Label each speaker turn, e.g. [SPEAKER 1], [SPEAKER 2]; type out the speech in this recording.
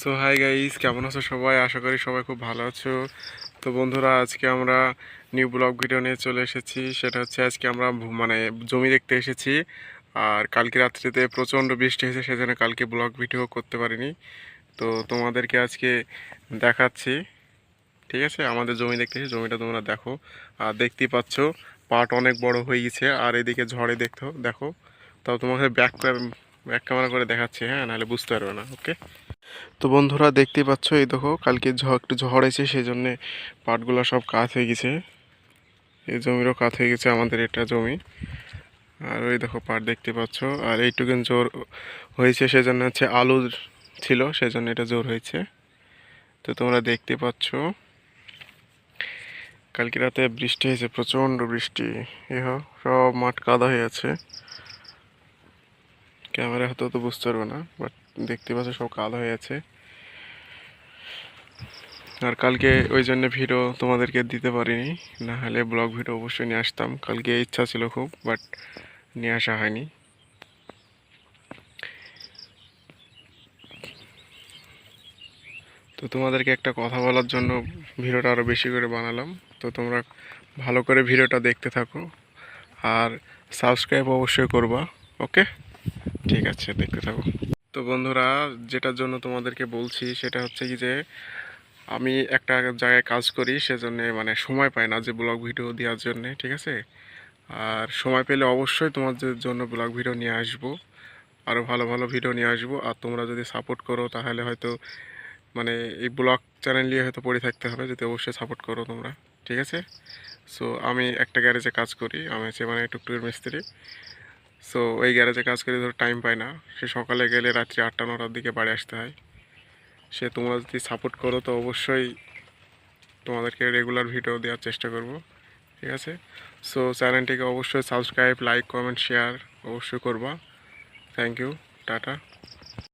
[SPEAKER 1] So hi guys কেমন আছো সবাই? আশা করি সবাই খুব ভালো আছো। তো বন্ধুরা, আজকে আমরা নিউ ব্লগ ভিডিও নিয়ে চলে এসেছি। সেটা হচ্ছে আজকে আমরা মানে জমি দেখতে এসেছি। আর কালকে রাত্রিতে প্রচণ্ড বৃষ্টি হয়েছে, সেজন্য কালকে ব্লগ ভিডিও করতে পারিনি। তো তোমাদেরকে আজকে দেখাচ্ছি। ঠিক আছে? আমাদের জমি দেখতে এসে জমিটা তোমরা দেখো। আর দেখতেই পাচ্ছ, পাট অনেক বড় হয়ে গেছে। আর এদিকে ঝড়ে দেখো দেখো। তাও তোমাকে ব্যাক ব্যাক ক্যামেরা করে দেখাচ্ছি হ্যাঁ নাহলে বুঝতে পারবে না ওকে তো বন্ধুরা দেখতেই পাচ্ছ, এই দেখো, কালকে একটু ঝড় হয়েছে সেই জন্যে পাটগুলো সব কাত হয়ে গেছে। এই জমিরও কাত হয়ে গেছে, আমাদের এটা জমি। আর ওই দেখো পাট দেখতে পাচ্ছ, আর এইটুকুন জোর হয়েছে, সেজন্য হচ্ছে আলু ছিল, সেজন্য এটা জোর হয়েছে। তো তোমরা দেখতে পাচ্ছ, কালকে রাতে বৃষ্টি হয়েছে, প্রচণ্ড বৃষ্টি। এ হো সব মাঠ কাদা হয়ে আছে। ক্যামেরা হয়তো তো বুঝতে পারবে না বাট দেখতে পাচ্ছ সব কালো হয়ে আছে। আর কালকে ওই জন্য ভিডিও তোমাদেরকে দিতে পারিনি, না হলে ব্লগ ভিডিও অবশ্যই নিয়ে আসতাম। কালকে ইচ্ছা ছিল খুব বাট নিয়ে আসা হয়নি। তো তোমাদেরকে একটা কথা বলার জন্য ভিডিওটা আরও বেশি করে বানালাম। তো তোমরা ভালো করে ভিডিওটা দেখতে থাকো, আর সাবস্ক্রাইব অবশ্যই করবা ওকে ঠিক আছে, দেখতে থাকো। তো বন্ধুরা, যেটার জন্য তোমাদেরকে বলছি সেটা হচ্ছে কি যে, আমি একটা জায়গায় কাজ করি, সেজন্য মানে সময় পাই না যে ব্লগ ভিডিও দেওয়ার জন্যে, ঠিক আছে? আর সময় পেলে অবশ্যই তোমাদের জন্য ব্লগ ভিডিও নিয়ে আসব আরও ভালো ভালো ভিডিও নিয়ে আসব। আর তোমরা যদি সাপোর্ট করো, তাহলে হয়তো মানে এই ব্লগ চ্যানেল নিয়ে হয়তো পড়ে থাকতে হবে, যদি অবশ্যই সাপোর্ট করো তোমরা, ঠিক আছে? সো আমি একটা গ্যারেজে কাজ করি, আমি হচ্ছে মানে টুকটুকের মিস্ত্রি। সো ওই গ্যারেজে কাজ করে ধরো টাইম পায় না। সে সকালে গেলে রাত্রি আটটা, নটার দিকে বাড়ি আসতে হয়। সে তোমরা যদি সাপোর্ট করো, তো অবশ্যই তোমাদেরকে রেগুলার ভিডিও দেওয়ার চেষ্টা করব। ঠিক আছে? সো চ্যানেলটিকে অবশ্যই সাবস্ক্রাইব লাইক কমেন্ট শেয়ার অবশ্যই করবা। Thank you tata